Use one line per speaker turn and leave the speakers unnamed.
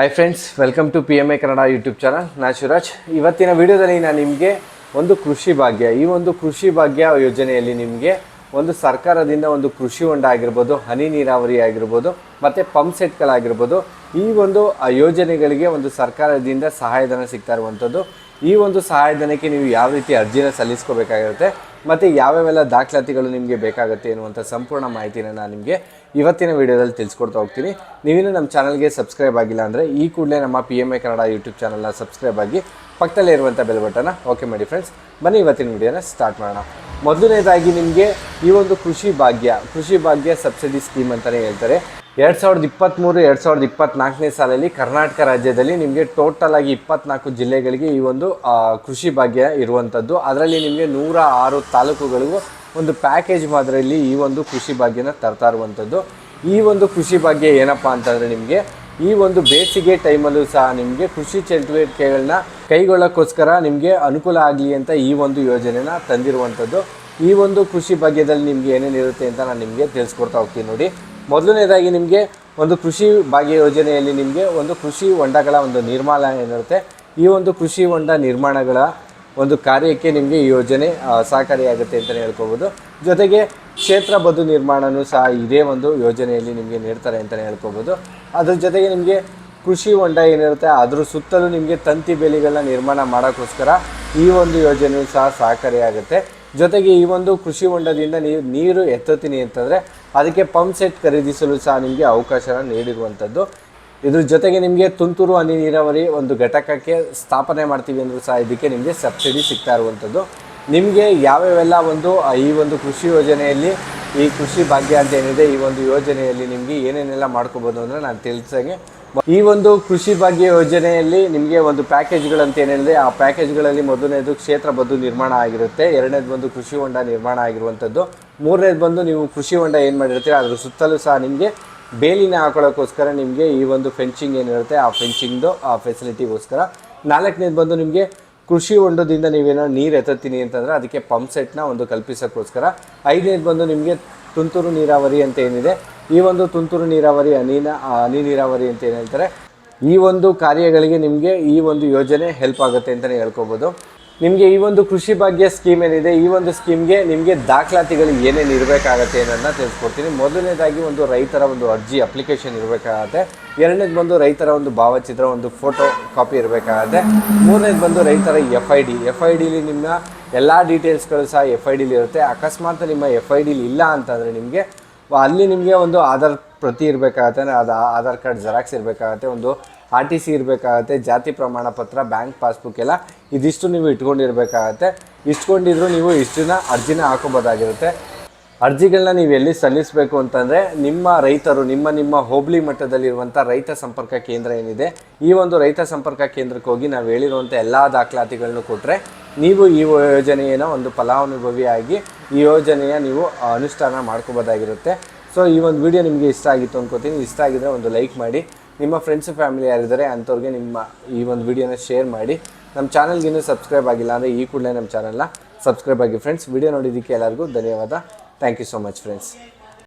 Hi friends welcome to P M A Kannada YouTube channel ನಾ ಶಿವರಾಜ್ ಇವತ್ತಿನ ವಿಡಿಯೋದಲ್ಲಿ ನಾನು ನಿಮಗೆ ಒಂದು ಕೃಷಿ ಭಾಗ್ಯ, ಈ ಒಂದು ಕೃಷಿ ಭಾಗ್ಯ ಯೋಜನೆಯಲ್ಲಿ ನಿಮಗೆ ಒಂದು ಸರ್ಕಾರದಿಂದ ಒಂದು ಕೃಷಿ ಹೊಂಡ ಆಗಿರ್ಬೋದು, ಹನಿ ನೀರಾವರಿ ಆಗಿರ್ಬೋದು, ಮತ್ತು ಪಂಪ್ ಸೆಟ್ಗಳಾಗಿರ್ಬೋದು ಈ ಒಂದು ಯೋಜನೆಗಳಿಗೆ ಒಂದು ಸರ್ಕಾರದಿಂದ ಸಹಾಯಧನ ಸಿಗ್ತಾ ಇರುವಂಥದ್ದು. ಈ ಒಂದು ಸಹಾಯಧನಕ್ಕೆ ನೀವು ಯಾವ ರೀತಿ ಅರ್ಜಿನ ಸಲ್ಲಿಸ್ಕೋಬೇಕಾಗಿರುತ್ತೆ ಮತ್ತು ಯಾವ್ಯಾವೆಲ್ಲ ದಾಖಲಾತಿಗಳು ನಿಮಗೆ ಬೇಕಾಗುತ್ತೆ ಎನ್ನುವಂಥ ಸಂಪೂರ್ಣ ಮಾಹಿತಿನ ನಾನು ನಿಮಗೆ ಇವತ್ತಿನ ವಿಡಿಯೋದಲ್ಲಿ ತಿಳಿಸ್ಕೊಡ್ತಾ ಹೋಗ್ತೀನಿ. ನೀವಿನ್ನೂ ನಮ್ಮ ಚಾನಲ್ಗೆ ಸಬ್ಸ್ಕ್ರೈಬ್ ಆಗಿಲ್ಲ ಅಂದರೆ ಈ ಕೂಡಲೇ ನಮ್ಮ P M A Kannada YouTube ಚಾನಲ್ನ ಸಬ್ಸ್ಕ್ರೈಬ್ ಆಗಿ ಪಕ್ಕದಲ್ಲೇ ಇರುವಂಥ ಬೆಲ್ ಬಟನ್ನ ಓಕೆ ಮಾಡಿ ಫ್ರೆಂಡ್ಸ್ ಬನ್ನಿ ಇವತ್ತಿನ ವಿಡಿಯೋನ ಸ್ಟಾರ್ಟ್ ಮಾಡೋಣ. ಮೊದಲನೇದಾಗಿ ನಿಮಗೆ ಈ ಒಂದು ಕೃಷಿ ಭಾಗ್ಯ ಕೃಷಿ ಭಾಗ್ಯ ಸಬ್ಸಿಡಿ ಸ್ಕೀಮ್ ಅಂತಲೇ ಹೇಳ್ತಾರೆ. ಎರಡು ಸಾವಿರದ ಇಪ್ಪತ್ತ್ಮೂರು ಎರಡು ಸಾವಿರದ ಇಪ್ಪತ್ತ್ನಾಲ್ಕನೇ ಸಾಲಲ್ಲಿ ಕರ್ನಾಟಕ ರಾಜ್ಯದಲ್ಲಿ ನಿಮಗೆ ಟೋಟಲ್ ಆಗಿ ಇಪ್ಪತ್ನಾಲ್ಕು ಜಿಲ್ಲೆಗಳಿಗೆ ಈ ಒಂದು ಕೃಷಿ ಭಾಗ್ಯ ಇರುವಂಥದ್ದು ಅದರಲ್ಲಿ ನಿಮಗೆ ನೂರ ಆರು ತಾಲೂಕುಗಳಿಗೂ ಒಂದು ಪ್ಯಾಕೇಜ್ ಮಾದರಿಯಲ್ಲಿ ಈ ಒಂದು ಕೃಷಿ ಭಾಗ್ಯನ ತರ್ತಾ ಇರುವಂಥದ್ದು ಈ ಒಂದು ಕೃಷಿ ಭಾಗ್ಯ ಏನಪ್ಪ ಅಂತಂದರೆ ನಿಮಗೆ ಈ ಒಂದು ಬೇಸಿಗೆ ಟೈಮಲ್ಲೂ ಸಹ ನಿಮಗೆ ಕೃಷಿ ಚಟುವಟಿಕೆಗಳನ್ನ ಕೈಗೊಳ್ಳೋಕ್ಕೋಸ್ಕರ ನಿಮಗೆ ಅನುಕೂಲ ಆಗಲಿ ಅಂತ ಈ ಒಂದು ಯೋಜನೆನ ತಂದಿರುವಂಥದ್ದು. ಈ ಒಂದು ಕೃಷಿ ಭಾಗ್ಯದಲ್ಲಿ ನಿಮಗೆ ಏನೇನಿರುತ್ತೆ ಅಂತ ನಾನು ನಿಮಗೆ ತಿಳಿಸ್ಕೊಡ್ತಾ ಹೋಗ್ತೀನಿ ನೋಡಿ. ಮೊದಲನೇದಾಗಿ ನಿಮಗೆ ಒಂದು ಕೃಷಿ ಭಾಗ್ಯ ಯೋಜನೆಯಲ್ಲಿ ನಿಮಗೆ ಒಂದು ಕೃಷಿ ಹೊಂಡಗಳ ಒಂದು ನಿರ್ಮಾಣ ಏನಿರುತ್ತೆ. ಈ ಒಂದು ಕೃಷಿ ಹೊಂಡ ನಿರ್ಮಾಣಗಳ ಒಂದು ಕಾರ್ಯಕ್ಕೆ ನಿಮಗೆ ಯೋಜನೆ ಸಹಕಾರಿಯಾಗುತ್ತೆ ಅಂತಲೇ ಹೇಳ್ಕೊಬೋದು. ಜೊತೆಗೆ ಕ್ಷೇತ್ರ ಬದು ನಿರ್ಮಾಣನೂ ಸಹ ಇದೇ ಒಂದು ಯೋಜನೆಯಲ್ಲಿ ನಿಮಗೆ ನೀಡ್ತಾರೆ ಅಂತಲೇ ಹೇಳ್ಕೊಬೋದು. ಅದ್ರ ಜೊತೆಗೆ ನಿಮಗೆ ಕೃಷಿ ಹೊಂಡ ಏನಿರುತ್ತೆ, ಅದ್ರ ಸುತ್ತಲೂ ನಿಮಗೆ ತಂತಿ ಬೇಲಿಗಳನ್ನ ನಿರ್ಮಾಣ ಮಾಡೋಕ್ಕೋಸ್ಕರ ಈ ಒಂದು ಯೋಜನೆಯೂ ಸಹ ಸಹಕಾರಿಯಾಗುತ್ತೆ. ಜೊತೆಗೆ ಈ ಒಂದು ಕೃಷಿ ಹೊಂಡದಿಂದ ನೀವು ನೀರು ಎತ್ತುತ್ತೀನಿ ಅಂತಂದರೆ, ಅದಕ್ಕೆ ಪಂಪ್ ಸೆಟ್ ಖರೀದಿಸಲು ಸಹ ನಿಮಗೆ ಅವಕಾಶನ ನೀಡಿರುವಂಥದ್ದು. ಇದ್ರ ಜೊತೆಗೆ ನಿಮಗೆ ತುಂತುರು ಹನಿ ನೀರಾವರಿ ಒಂದು ಘಟಕಕ್ಕೆ ಸ್ಥಾಪನೆ ಮಾಡ್ತೀವಿ ಅಂದರೂ ಸಹ ಇದಕ್ಕೆ ನಿಮಗೆ ಸಬ್ಸಿಡಿ ಸಿಗ್ತಾ ಇರುವಂಥದ್ದು. ನಿಮಗೆ ಯಾವ್ಯಾವೆಲ್ಲ ಒಂದು ಈ ಒಂದು ಕೃಷಿ ಯೋಜನೆಯಲ್ಲಿ, ಈ ಕೃಷಿ ಭಾಗ್ಯ ಅಂತ ಏನಿದೆ, ಈ ಒಂದು ಯೋಜನೆಯಲ್ಲಿ ನಿಮಗೆ ಏನೇನೆಲ್ಲ ಮಾಡ್ಕೋಬೋದು ಅಂದರೆ ನಾನು ತಿಳಿಸಂಗೆ. ಈ ಒಂದು ಕೃಷಿ ಭಾಗ್ಯ ಯೋಜನೆಯಲ್ಲಿ ನಿಮಗೆ ಒಂದು ಪ್ಯಾಕೇಜ್ಗಳಂತ ಏನಿದೆ, ಆ ಪ್ಯಾಕೇಜ್ಗಳಲ್ಲಿ ಮೊದಲನೇದು ಕ್ಷೇತ್ರ ಬದ್ದು ನಿರ್ಮಾಣ ಆಗಿರುತ್ತೆ, ಎರಡನೇದು ಬಂದು ಕೃಷಿ ಹೊಂಡ ನಿರ್ಮಾಣ ಆಗಿರುವಂಥದ್ದು. ಮೂರನೇದು ಬಂದು ನೀವು ಕೃಷಿ ಹೊಂಡ ಏನು ಮಾಡಿರ್ತೀರ, ಅದ್ರ ಸುತ್ತಲೂ ಸಹ ನಿಮಗೆ ಬೇಲಿನ ಹಾಕೊಳ್ಳೋಕ್ಕೋಸ್ಕರ ನಿಮಗೆ ಈ ಒಂದು ಫೆನ್ಸಿಂಗ್ ಏನಿರುತ್ತೆ, ಆ ಫೆನ್ಸಿಂಗ್ದು ಆ ಫೆಸಿಲಿಟಿಗೋಸ್ಕರ ನಾಲ್ಕನೇದು ಬಂದು ನಿಮಗೆ ಕೃಷಿ ಹೊಂಡದಿಂದ ನೀವೇನೋ ನೀರು ಎತ್ತುತ್ತೀನಿ ಅಂತಂದರೆ ಅದಕ್ಕೆ ಪಂಪ್ ಸೆಟ್ನ ಒಂದು ಕಲ್ಪಿಸೋಕ್ಕೋಸ್ಕರ. ಐದನೇದು ಬಂದು ನಿಮಗೆ ತುಂತುರು ನೀರಾವರಿ ಅಂತ ಏನಿದೆ, ಈ ಒಂದು ತುಂತುರು ನೀರಾವರಿ ಹನಿನ ಹನಿ ನೀರಾವರಿ ಅಂತ ಏನು ಹೇಳ್ತಾರೆ, ಈ ಒಂದು ಕಾರ್ಯಗಳಿಗೆ ನಿಮಗೆ ಈ ಒಂದು ಯೋಜನೆ ಹೆಲ್ಪ್ ಆಗುತ್ತೆ ಅಂತಲೇ ಹೇಳ್ಕೊಬೋದು. ನಿಮಗೆ ಈ ಒಂದು ಕೃಷಿ ಭಾಗ್ಯ ಸ್ಕೀಮ್ ಏನಿದೆ, ಈ ಒಂದು ಸ್ಕೀಮ್ಗೆ ನಿಮಗೆ ದಾಖಲಾತಿಗಳು ಏನೇನು ಇರಬೇಕಾಗತ್ತೆ ಏನನ್ನ ತಿಳಿಸ್ಕೊಡ್ತೀನಿ. ಮೊದಲನೇದಾಗಿ ಒಂದು ರೈತರ ಒಂದು ಅರ್ಜಿ ಅಪ್ಲಿಕೇಶನ್ ಇರಬೇಕಾಗತ್ತೆ. ಎರಡನೇದು ಬಂದು ರೈತರ ಒಂದು ಭಾವಚಿತ್ರ, ಒಂದು ಫೋಟೋ ಕಾಪಿ ಇರಬೇಕಾಗತ್ತೆ. ಮೂರನೇದು ಬಂದು ರೈತರ F I D F I ಡಿಲಿ ನಿಮ್ಮ ಎಲ್ಲ ಡೀಟೇಲ್ಸ್ಗಳು ಸಹ ಎಫ್ ಐ ಡಿಲಿ ಇರುತ್ತೆ. ಅಕಸ್ಮಾತ್ ನಿಮ್ಮ ಎಫ್ ಐ ಡಿಲಿ ಇಲ್ಲ ಅಂತಂದರೆ ನಿಮಗೆ ಅಲ್ಲಿ ನಿಮಗೆ ಒಂದು ಆಧಾರ್ ಪ್ರತಿ ಇರಬೇಕಾಗತ್ತೆ. ಅದು ಆಧಾರ್ ಕಾರ್ಡ್ ಜೆರಾಕ್ಸ್ ಇರಬೇಕಾಗತ್ತೆ. ಒಂದು ಆರ್ ಟಿ ಸಿ ಇರಬೇಕಾಗತ್ತೆ, ಜಾತಿ ಪ್ರಮಾಣ ಪತ್ರ, ಬ್ಯಾಂಕ್ ಪಾಸ್ಬುಕ್ ಎಲ್ಲ ಇದಿಷ್ಟು ನೀವು ಇಟ್ಕೊಂಡಿರ್ಬೇಕಾಗತ್ತೆ. ಇಟ್ಕೊಂಡಿದ್ರು ನೀವು ಇಷ್ಟನ್ನ ಅರ್ಜಿನ ಹಾಕೋಬೋದಾಗಿರುತ್ತೆ. ಅರ್ಜಿಗಳನ್ನ ನೀವು ಎಲ್ಲಿ ಸಲ್ಲಿಸಬೇಕು ಅಂತಂದರೆ ನಿಮ್ಮ ರೈತರು, ನಿಮ್ಮ ನಿಮ್ಮ ಹೋಬಳಿ ಮಟ್ಟದಲ್ಲಿರುವಂಥ ರೈತ ಸಂಪರ್ಕ ಕೇಂದ್ರ ಏನಿದೆ, ಈ ಒಂದು ರೈತ ಸಂಪರ್ಕ ಕೇಂದ್ರಕ್ಕೆ ಹೋಗಿ ನಾವು ಹೇಳಿರುವಂಥ ಎಲ್ಲ ದಾಖಲಾತಿಗಳನ್ನು ಕೊಟ್ಟರೆ ನೀವು ಈ ಯೋಜನೆಯನ್ನು ಒಂದು ಫಲಾನುಭವಿಯಾಗಿ ಈ ಯೋಜನೆಯ ನೀವು ಅನುಷ್ಠಾನ ಮಾಡ್ಕೋಬೋದಾಗಿರುತ್ತೆ. ಸೊ ಈ ಒಂದು ವಿಡಿಯೋ ನಿಮಗೆ ಇಷ್ಟ ಆಗಿತ್ತು ಅಂದ್ಕೋತೀನಿ ಇಷ್ಟ ಆಗಿದ್ರೆ ಒಂದು ಲೈಕ್ ಮಾಡಿ. ನಿಮ್ಮ ಫ್ರೆಂಡ್ಸ್ ಫ್ಯಾಮಿಲಿ ಯಾರಿದ್ದಾರೆ ಅಂಥವ್ರಿಗೆ ನಿಮ್ಮ ಈ ಒಂದು ವಿಡಿಯೋನ ಶೇರ್ ಮಾಡಿ. ನಮ್ಮ ಚಾನಲ್ಗೆ ಇನ್ನೂ ಸಬ್ಸ್ಕ್ರೈಬ್ ಆಗಿಲ್ಲ ಅಂದರೆ ಈ ಕೂಡಲೇ ನಮ್ಮ ಚಾನಲ್ನ ಸಬ್ಸ್ಕ್ರೈಬ್ ಆಗಿ ಫ್ರೆಂಡ್ಸ್ ವಿಡಿಯೋ ನೋಡಿದ್ದಕ್ಕೆ ಎಲ್ಲರಿಗೂ ಧನ್ಯವಾದ. Thank you so much friends